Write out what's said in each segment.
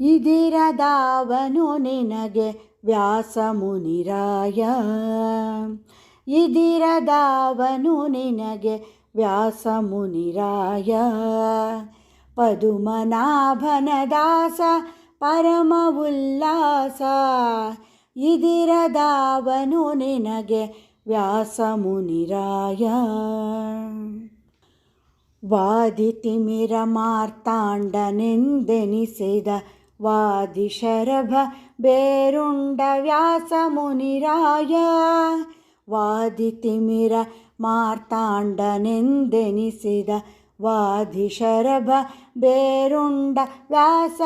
ಇದಿರದಾವನು ನಿನಗೆ ವ್ಯಾಸ ಮುನಿರಾಯ ಇದಿರದಾವನು ನಿನಗೆ ವ್ಯಾಸ ಮುನಿರಾಯ ಪದುಮನಾಭನ ದಾಸ ಪರಮ ಉಲ್ಲಾಸ ಇದಿರದಾವನು ನಿನಗೆ ವ್ಯಾಸ ಮುನಿರಾಯ ವಾದಿತಿಮಿರ ಮಾರ್ತಾಂಡನೆಂದೆನಿಸಿದ ವಾದಿಶರಭ ಬೇರುಂಡ ವ್ಯಾಸ ಮುನಿರಾಯ ವಾದಿತಿಮಿರ ಮಾರ್ತಾಂಡನೆಂದೆನಿಸಿದ ವಾದಿಶರಭ ಬೇರುಂಡ ವ್ಯಾಸ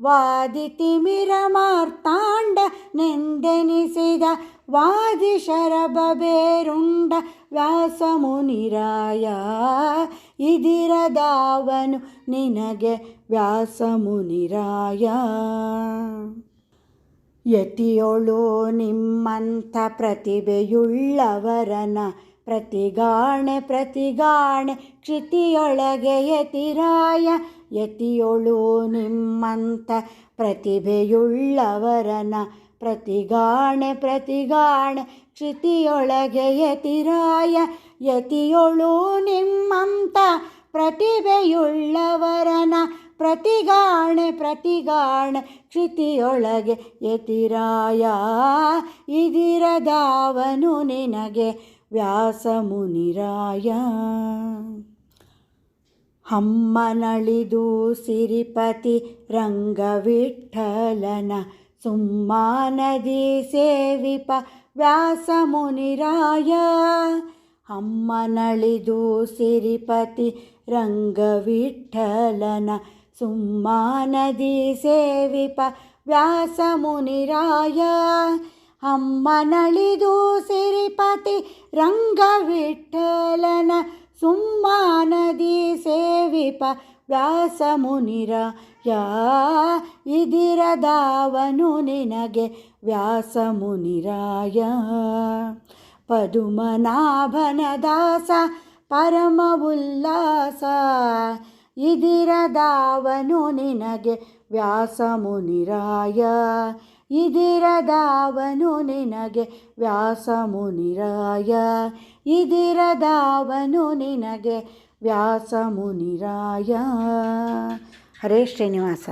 ಮುನಿರಾಯ ವಾದಿತಿಮಿರ ಮಾರ್ತಾಂಡ ನೆಂದೆನಿಸಿದ ವಾದಿಶರಭ ಬೇರುಂಡ ವ್ಯಾಸ ಮುನಿರಾಯ ಇದಿರದಾವನು ನಿನಗೆ ವ್ಯಾಸ ಮುನಿರಾಯ ಯತಿಯೊಳು ನಿಮ್ಮಂಥ ಪ್ರತಿಭೆಯುಳ್ಳವರನ ಪ್ರತಿಗಾಣೆ ಪ್ರತಿಗಾಣೆ ಕ್ಷಿತಿಯೊಳಗೆ ಯತಿರಾಯ ಯತಿಯೊಳು ನಿಮ್ಮಂತ ಪ್ರತಿಭೆಯುಳ್ಳವರನ. ಪ್ರತಿಗಾಣೆ ಪ್ರತಿಗಾಣೆ ಕ್ಷಿತಿಯೊಳಗೆ ಯತಿರಾಯ ಯತಿಯೊಳು ನಿಮ್ಮಂತ ಪ್ರತಿಭೆಯುಳ್ಳವರನ. ಪ್ರತಿಗಾಣೆ ಪ್ರತಿಗಾಣೆ ಕ್ಷಿತಿಯೊಳಗೆ ಯತಿರಾಯ ಇದಿರದಾವನು ನಿನಗೆ. ವ್ಯಾಸ ಮುನಿರಾಯ ಹಮ್ಮನಳಿದು ಸಿರಿಪತಿ ರಂಗವಿಠಲನ ಸುಮ್ಮಾನದಿ ಸೇವಿಪ ವ್ಯಾಸ ಮುನಿರಾಯ ಹಮ್ಮನಳಿದು ಸಿರಿಪತಿ ರಂಗವಿಠಲನ ಸುಮ್ಮಾನದಿ ಸೇವಿಪ ವ್ಯಾಸ ಮುನಿರಾಯ ಹಮ್ಮನಳಿದು ಸಿರಿಪತಿ ರಂಗವಿಠಲನ ಸುಮ್ಮನದಿ ಸೇವಿಪ ವ್ಯಾಸ ಮುನಿರ ಯಾ ಇದಿರದಾವನು ನಿನಗೆ ವ್ಯಾಸ ಮುನಿರಾಯ ಪದುಮನಾಭನ ದಾಸ ಪರಮ ಉಲ್ಲಾಸ ಇದಿರದಾವನು ನಿನಗೆ ವ್ಯಾಸ ಮುನಿರಾಯ ಇದಿರದಾವನು ನಿನಗೆ ವ್ಯಾಸ ಮುನಿರಾಯ ಇದಿರದಾವನು ನಿನಗೆ ವ್ಯಾಸ ಮುನಿರಾಯ ಹರೇ ಶ್ರೀನಿವಾಸ.